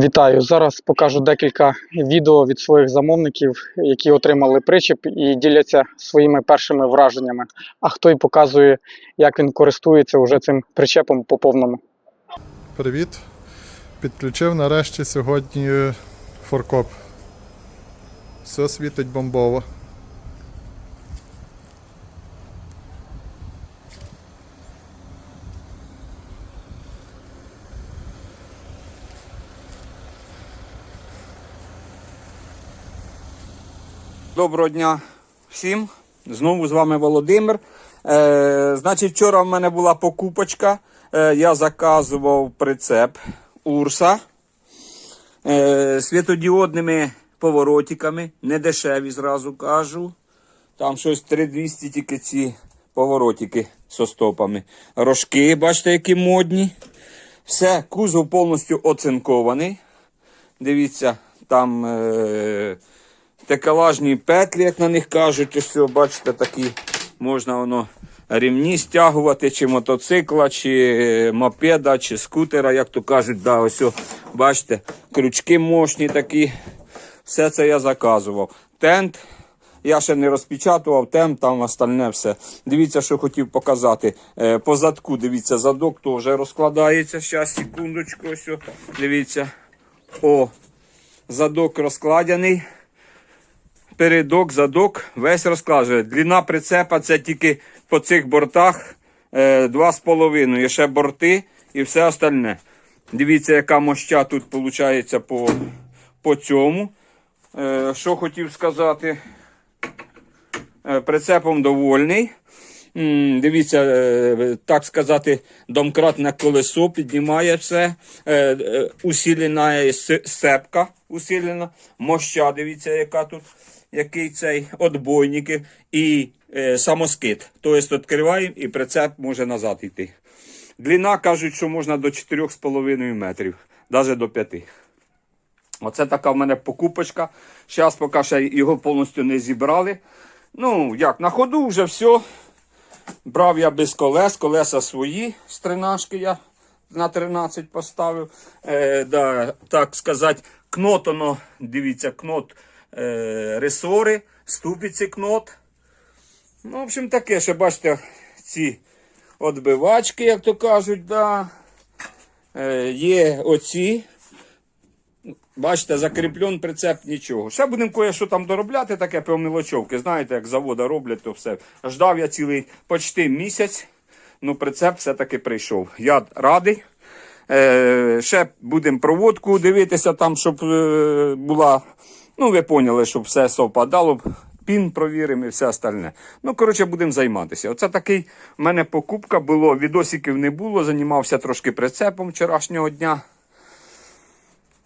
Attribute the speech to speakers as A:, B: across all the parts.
A: Вітаю! Зараз покажу декілька відео від своїх замовників, які отримали причіп і діляться своїми першими враженнями. А хто й показує, як він користується уже цим причепом по повному.
B: Привіт. Підключив нарешті сьогодні форкоп. Все світить бомбово.
C: Доброго дня всім. Знову з вами Володимир. Е, значить, вчора в мене була покупочка. Е, я заказував прицеп Урса е, світодіодними поворотиками. Не дешеві, зразу кажу. Там щось 3200 тільки ці поворотики з стопами. Рожки, бачите, які модні. Все, кузов повністю оцинкований. Дивіться, там е, текелажні петлі, як на них кажуть, ось бачите, такі можна воно рівні стягувати, чи мотоцикла, чи е, мопеда, чи скутера, як то кажуть, да, ось, бачите, крючки мощні такі. Все це я заказував. Тент. Я ще не розпечатував тем, там остальне все. Дивіться, що хотів показати. Е, по задку, дивіться, задок то вже розкладається. Зараз, секундочку, ось. Дивіться. О, задок розкладений. Передок, задок, весь розкладений. Длина прицепа це тільки по цих бортах е, 2,5. І ще борти і все остальне. Дивіться, яка моща тут виходить по, по цьому. Е, що хотів сказати. Е, Прицепом довольний. Дивіться, е, так сказати, домкратне колесо піднімає все. Е, е, Усілена сепка, усілена. Моща, дивіться, яка тут, який цей отбойники і е, самоскид. Тобто відкриваємо і прицеп може назад йти. Длина кажуть, що можна до 4,5 метрів, навіть до 5. Оце така в мене покупочка. Зараз поки ще його повністю не зібрали. Ну, як, на ходу вже все. Брав я без колес, колеса свої з тринашки я на 13 поставив. Е, да, так сказати, кнот, оно, дивіться, кнот ресори, ступиці кнот. Ну, в общем, таке, ще бачите, ці отбивачки, як то кажуть, да. Е, є оці. Бачите, закріплен прицеп нічого. Ще будемо кое-що там доробляти, таке певнилочовки. Знаєте, як завода роблять, то все. Ждав я цілий почти місяць. Ну, прицеп все-таки прийшов. Я радий. Е, ще будемо проводку дивитися там, щоб е, була. Ну, ви поняли, щоб все совпадало. Пін провіримо і все остальне. Ну, коротше, будемо займатися. Оце такий в мене покупка було. Відосиків не було, займався трошки прицепом вчорашнього дня.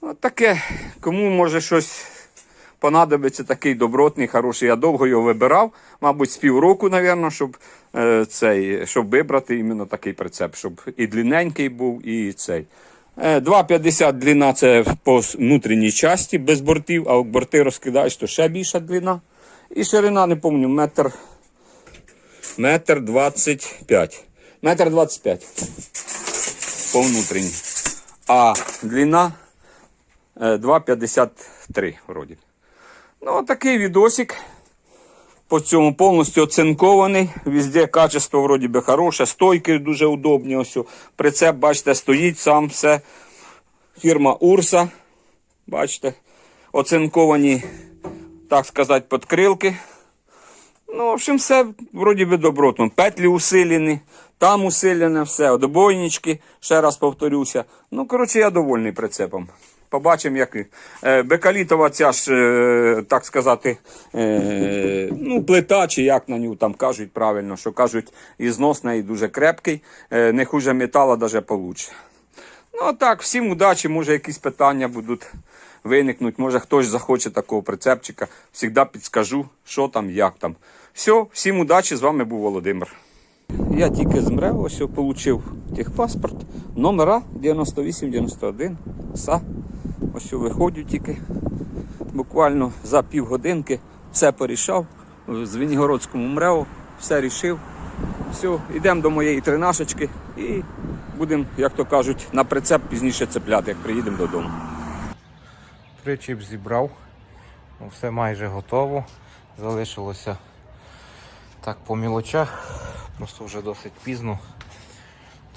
C: От таке, кому може щось понадобиться, такий добротний, хороший. Я довго його вибирав, мабуть, з півроку, напевно, щоб, е, цей, щоб вибрати іменно такий прицеп, щоб і длинненький був, і цей. Е, 2,50 длина це по внутрішній часті без бортів, а борти розкидаєш, то ще більша длина. І ширина, не пам'ятаю, метр, метр 25. Метр 25 по внутрішній. А длина Е, 2,53 вроді. Ну, такий відосик. По цьому повністю оцинкований. Везде качество вроді би хороше, стойки дуже удобні. Ось. Прицеп, бачите, стоїть сам все. Фірма Урса. Бачите, оцинковані, так сказати, подкрилки. Ну, в общем, все вроді би добротно. Петлі усилені, там усилене все, одобойнички, ще раз повторюся. Ну, коротше, я довольний прицепом. Побачимо, як. Е, Бекалітова ця ж, е, так сказати, е, ну, плита, чи як на нього там кажуть правильно, що кажуть, і неї дуже крепкий, не хуже метала, навіть получше. Ну так, всім удачі, може якісь питання будуть виникнути, може хтось захоче такого прицепчика. Всігда підскажу, що там, як там. Все, всім удачі, з вами був Володимир. Я тільки з МРЕВ ось отримав техпаспорт, номера 9891 СА. Ось виходжу тільки буквально за півгодинки. Все порішав. В Звенігородському МРЕО все рішив. Все, йдемо до моєї тринашечки і будемо, як то кажуть, на прицеп пізніше цепляти, як приїдемо додому.
D: причіп зібрав. Ну, все майже готово. Залишилося так по мілочах. Просто вже досить пізно.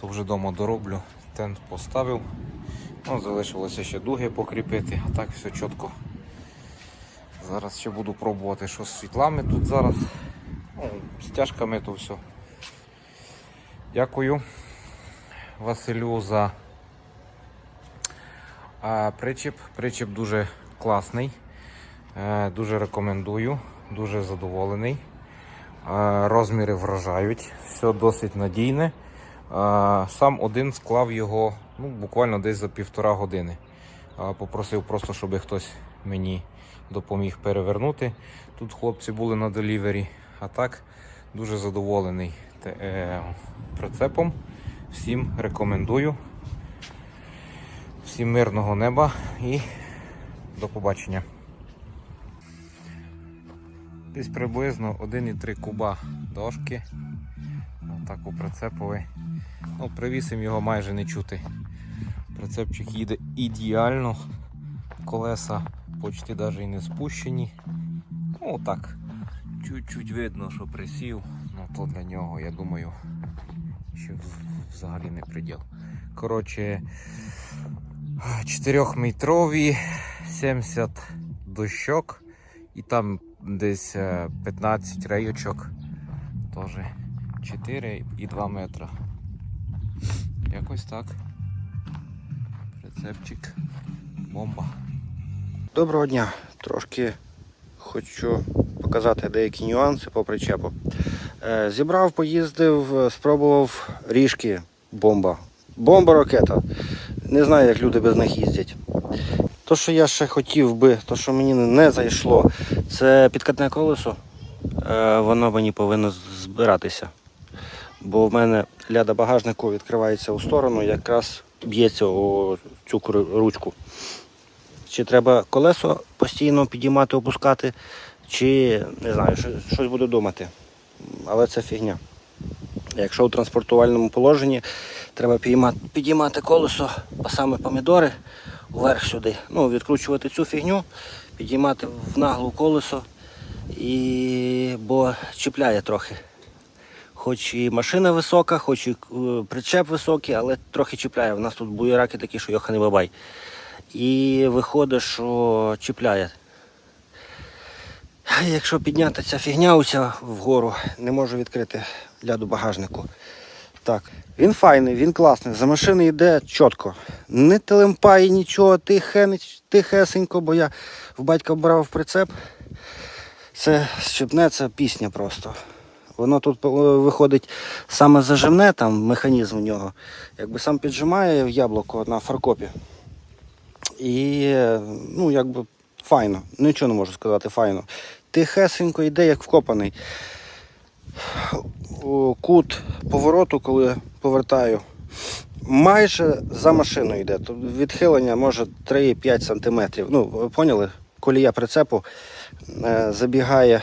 D: То вже вдома дороблю. Тент поставив. Ну, залишилося ще дуги покріпити, а так все чітко. Зараз ще буду пробувати, що з світлами тут зараз. Ну, стяжками то все. Дякую Василю за а, причіп. Причіп дуже класний. Е, Дуже рекомендую, дуже задоволений. Е, Розміри вражають, все досить надійне. Е, Сам один склав його ну, буквально десь за півтора години. Попросив просто, щоб хтось мені допоміг перевернути. Тут хлопці були на делівері, а так дуже задоволений е, прицепом. Всім рекомендую. Всім мирного неба і до побачення. Десь приблизно 1,3 куба дошки. Отак у прицеповий. Ну, привісим його майже не чути. Прицепчик їде ідеально. Колеса почти навіть і не спущені. Ну так. Чуть-чуть видно, що присів. Ну то для нього, я думаю, що взагалі не приділ. Коротше, 4-метрові, 70 дощок і там десь е, 15 рейочок. Теж 4 і 2 метра. Якось так. Прицепчик. Бомба.
E: Доброго дня. Трошки хочу показати деякі нюанси по причепу. Е, Зібрав, поїздив, спробував ріжки бомба. Бомба ракета. Не знаю, як люди без них їздять. То, що я ще хотів би, то, що мені не зайшло, це підкатне колесо. Е, Воно мені повинно збиратися. Бо в мене ляда багажнику відкривається у сторону, якраз б'ється у цю ручку. Чи треба колесо постійно підіймати, опускати, чи не знаю, щось буду думати. Але це фігня. Якщо у транспортувальному положенні треба підіймати колесо, а саме помідори вверх сюди. Ну, відкручувати цю фігню, підіймати в наглу колесо, і... бо чіпляє трохи. Хоч і машина висока, хоч і е, причеп високий, але трохи чіпляє. У нас тут буєраки такі, що йоханий бабай. І виходить, що чіпляє. Якщо підняти ця фігня уся вгору, не можу відкрити ляду багажнику. Так, він файний, він класний. За машини йде чітко. Не телемпає нічого, тихе, тихесенько, бо я в батька брав прицеп. Це щепне, це пісня просто. Воно тут е, виходить саме зажимне, там механізм у нього. Якби сам піджимає в яблуко на фаркопі. І е, ну, якби файно. Нічого не можу сказати, файно. Тихесенько йде, як вкопаний. Кут повороту, коли повертаю, майже за машиною йде. Відхилення може 3-5 см. Ну, ви поняли? Колія прицепу е, забігає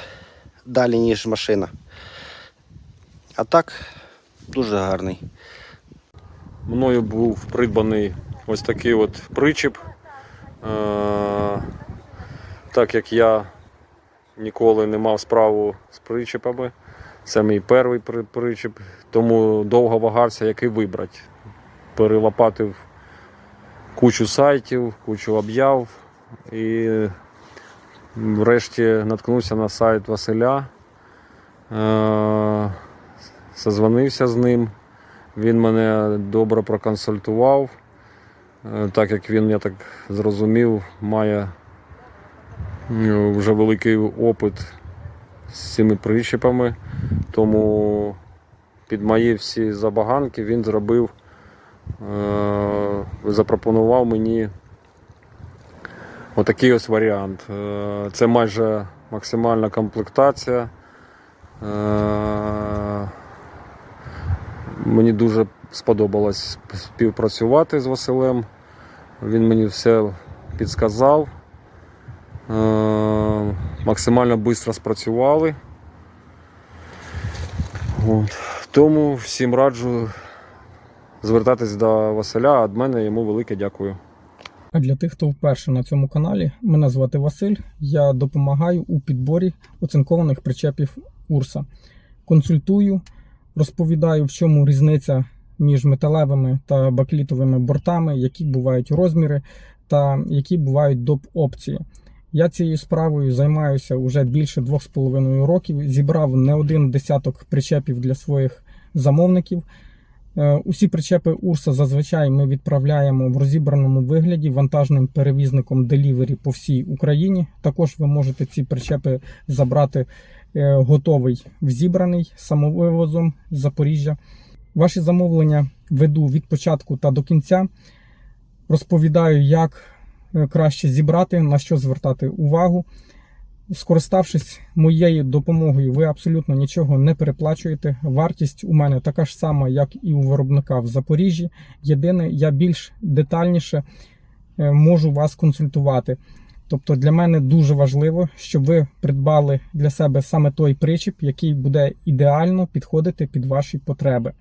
E: далі, ніж машина. А так, дуже гарний.
F: Мною був придбаний ось такий от причіп. Е, Так як я ніколи не мав справу з причепами, це мій перший причіп, тому довго вагався, який вибрати. Перелопатив кучу сайтів, кучу об'яв і врешті наткнувся на сайт Василя. Созвонився з ним. Він мене добре проконсультував, е, так як він, я так зрозумів, має е, вже великий опит з цими причепами. Тому під мої всі забаганки він зробив, е, запропонував мені отакий ось варіант. Це майже максимальна комплектація. Мені дуже сподобалось співпрацювати з Василем. Він мені все підсказав. Е, Максимально швидко спрацювали. От. Тому всім раджу звертатись до Василя, а від мене йому велике дякую.
A: А для тих, хто вперше на цьому каналі, мене звати Василь. Я допомагаю у підборі оцинкованих причепів Урса. Консультую, розповідаю, в чому різниця між металевими та баклітовими бортами, які бувають розміри та які бувають доп. опції. Я цією справою займаюся вже більше 2,5 років. Зібрав не один десяток причепів для своїх замовників. Е, Усі причепи Урса зазвичай ми відправляємо в розібраному вигляді вантажним перевізником Delivery по всій Україні. Також ви можете ці причепи забрати готовий взібраний самовивозом з Запоріжжя. Ваші замовлення веду від початку та до кінця. Розповідаю, як е, краще зібрати, на що звертати увагу. Скориставшись моєю допомогою, ви абсолютно нічого не переплачуєте. Вартість у мене така ж сама, як і у виробника в Запоріжжі. Єдине, я більш детальніше е, можу вас консультувати. Тобто для мене дуже важливо, щоб ви придбали для себе саме той причіп, який буде ідеально підходити під ваші потреби.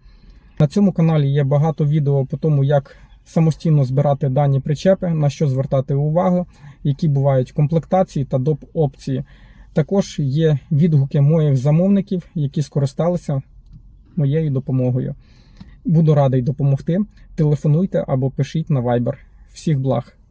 A: На цьому каналі є багато відео по тому, як самостійно збирати дані причепи, на що звертати увагу, які бувають комплектації та доп. опції. Також є відгуки моїх замовників, які скористалися моєю допомогою. Буду радий допомогти. Телефонуйте або пишіть на Viber. Всіх благ!